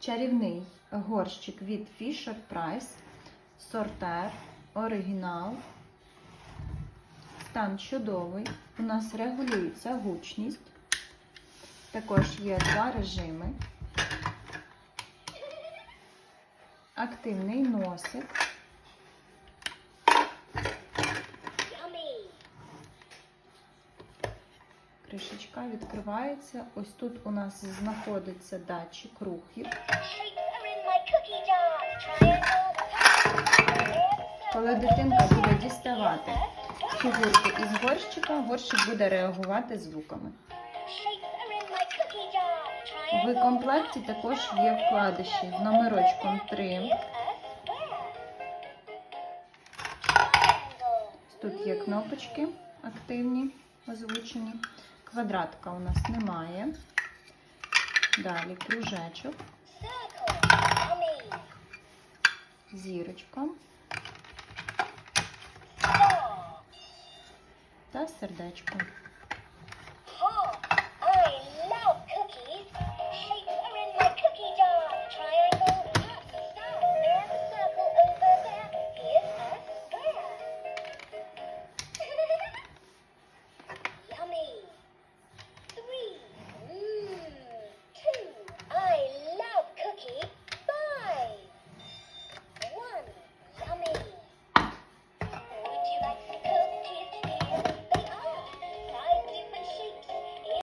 чарівний горщик від Fisher Price, сортер, оригінал. Стан чудовий. У нас регулюється гучність. Також є два режими. Активний носик. Кришечка відкривається. Ось тут у нас знаходиться датчик рухів. Коли дитинка буде діставати фігурку із горщика, горщик буде реагувати звуками. В комплекті також є вкладиші номерочком 3. Тут є кнопочки активні, озвучені. Квадратка у нас немає. Далі кружечок, зірочка та сердечко.